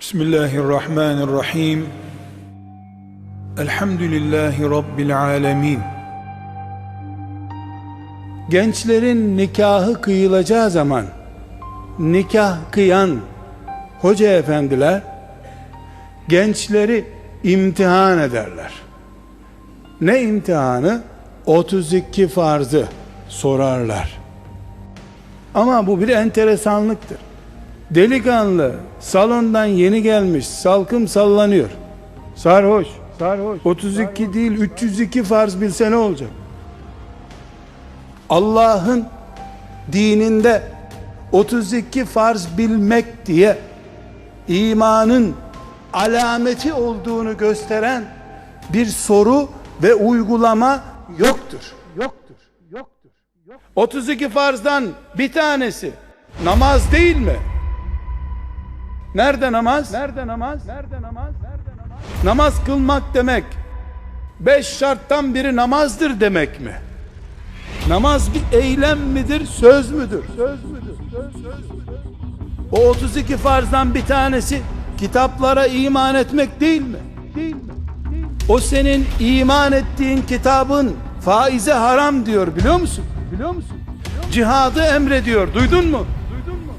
Bismillahirrahmanirrahim. Elhamdülillahi Rabbil alemin. Gençlerin nikahı kıyılacağı zaman nikah kıyan hoca efendiler gençleri imtihan ederler. Ne imtihanı? 32 farzı sorarlar. Ama bu bir enteresanlıktır. Delikanlı salondan yeni gelmiş salkım sallanıyor. Sarhoş. Sarhoş. 32 değil 302 farz bilse ne olacak? Allah'ın dininde 32 farz bilmek diye imanın alameti olduğunu gösteren bir soru ve uygulama yoktur. Yoktur. Yoktur. 32 farzdan bir tanesi namaz değil mi? Nerede namaz? Nerede namaz? Nerede namaz? Nerede namaz? Namaz kılmak demek beş şarttan biri namazdır demek mi? Namaz bir eylem midir, söz müdür? Söz müdür? Söz, söz müdür? O 32 farzdan bir tanesi kitaplara iman etmek değil mi? Değil mi? Değil mi? O senin iman ettiğin kitabın faize haram diyor biliyor musun? Biliyor musun? Cihadı emrediyor. Duydun mu? Duydun mu?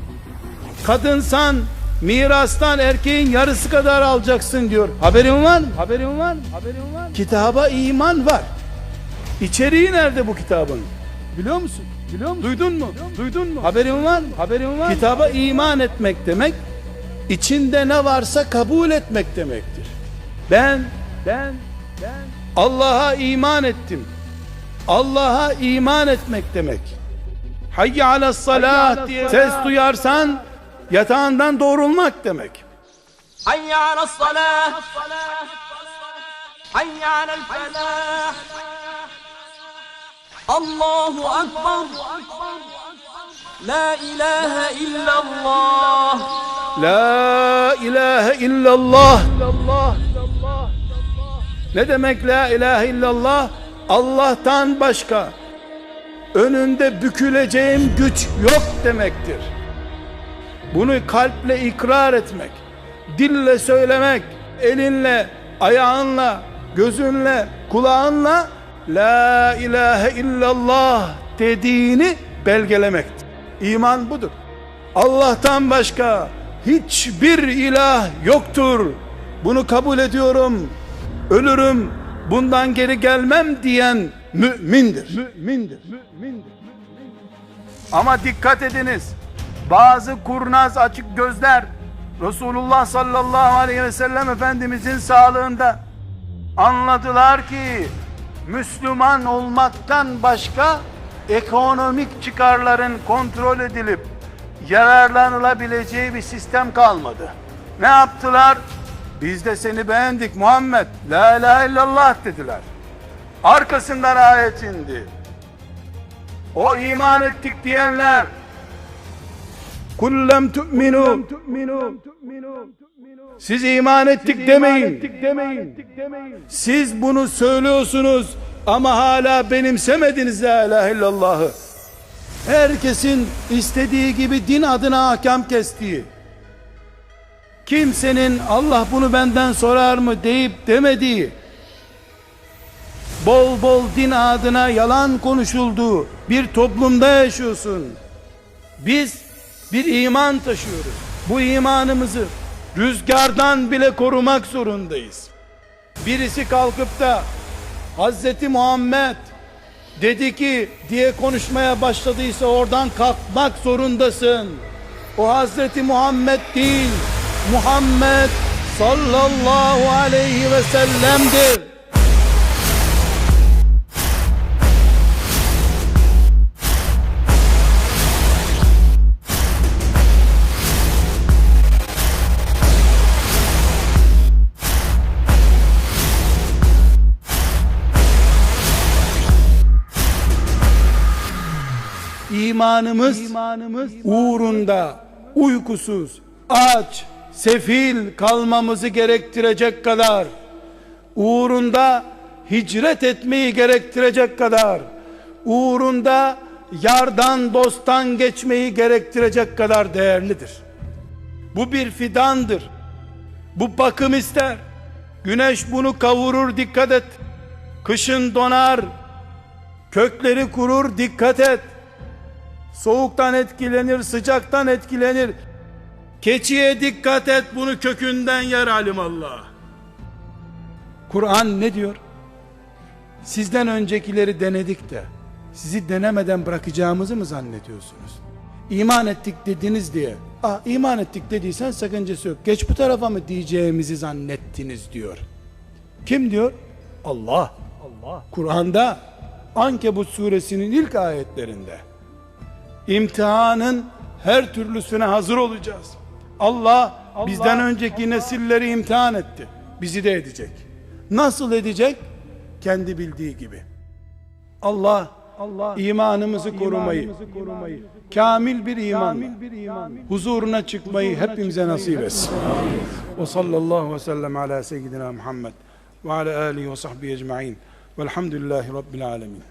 Kadınsan mirastan erkeğin yarısı kadar alacaksın diyor. Haberin var mı? Haberin var mı? Haberin var mı? Kitaba iman var. İçeriği nerede bu kitabın? Biliyor musun? Biliyor musun? Duydun mu? Duydun mu? Haberin var mı? Haberin var mı? Kitaba iman etmek demek içinde ne varsa kabul etmek demektir. Ben ben ben Allah'a iman ettim. Allah'a iman etmek demek. Hayy ala salat diye ses duyarsan Yatağından doğrulmak demek. Hayyâne salâh Hayyâne felâh Allahu Akbar. La ilahe illallah La ilahe illallah Ne demek la ilahe illallah Allah'tan başka. Önünde büküleceğim güç yok demektir. Bunu kalple ikrar etmek, dille söylemek, elinle, ayağınla, gözünle, kulağınla la ilahe illallah dediğini belgelemektir. İman budur. Allah'tan başka hiçbir ilah yoktur. Bunu kabul ediyorum. Ölürüm. Bundan geri gelmem diyen mümindir. Mümindir. Mümindir. Ama dikkat ediniz. Bazı kurnaz açık gözler Resulullah sallallahu aleyhi ve sellem Efendimizin sağlığında anladılar ki Müslüman olmaktan başka ekonomik çıkarların kontrol edilip yararlanılabileceği bir sistem kalmadı. Ne yaptılar? Biz de seni beğendik Muhammed. La ilahe illallah dediler. Arkasından ayet indi. O iman ettik diyenler Kullem tu'minu Siz iman ettik demeyin. Siz bunu söylüyorsunuz ama hala benimsemediniz la ilahe illallahı. Herkesin istediği gibi din adına ahkam kestiği, kimsenin Allah bunu benden sorar mı deyip demediği, bol bol din adına yalan konuşulduğu bir toplumda yaşıyorsun. Biz bir iman taşıyoruz. Bu imanımızı rüzgardan bile korumak zorundayız. Birisi kalkıp da Hazreti Muhammed dedi ki diye konuşmaya başladıysa oradan kalkmak zorundasın. O Hazreti Muhammed değil, Muhammed sallallahu aleyhi ve sellem'dir. İmanımız, imanımız uğrunda uykusuz, aç, sefil kalmamızı gerektirecek kadar uğrunda hicret etmeyi gerektirecek kadar uğrunda yardan dosttan geçmeyi gerektirecek kadar değerlidir. Bu bir fidandır. Bu bakım ister. Güneş bunu kavurur dikkat et. Kışın donar. Kökleri kurur dikkat et. Soğuktan etkilenir, sıcaktan etkilenir. Keçiye dikkat et bunu kökünden yer alimallah. Kur'an ne diyor? Sizden öncekileri denedik de sizi denemeden bırakacağımızı mı zannediyorsunuz? İman ettik dediniz diye. Ah iman ettik dediysen sakıncası yok. Geç bu tarafa mı diyeceğimizi zannettiniz diyor. Kim diyor? Allah. Allah. Kur'an'da Ankebut suresinin ilk ayetlerinde imtihanın her türlüsüne hazır olacağız. Allah, bizden önceki nesilleri imtihan etti. Bizi de edecek. Nasıl edecek? Kendi bildiği gibi. Allah Allah imanımızı korumayı, kamil bir iman, huzuruna çıkmayı hepimize nasip etsin. Ve sallallahu ve sellem ala seyyidina Muhammed ve ala alihi ve sahbihi ecma'in. Velhamdülillahi Rabbil alemin.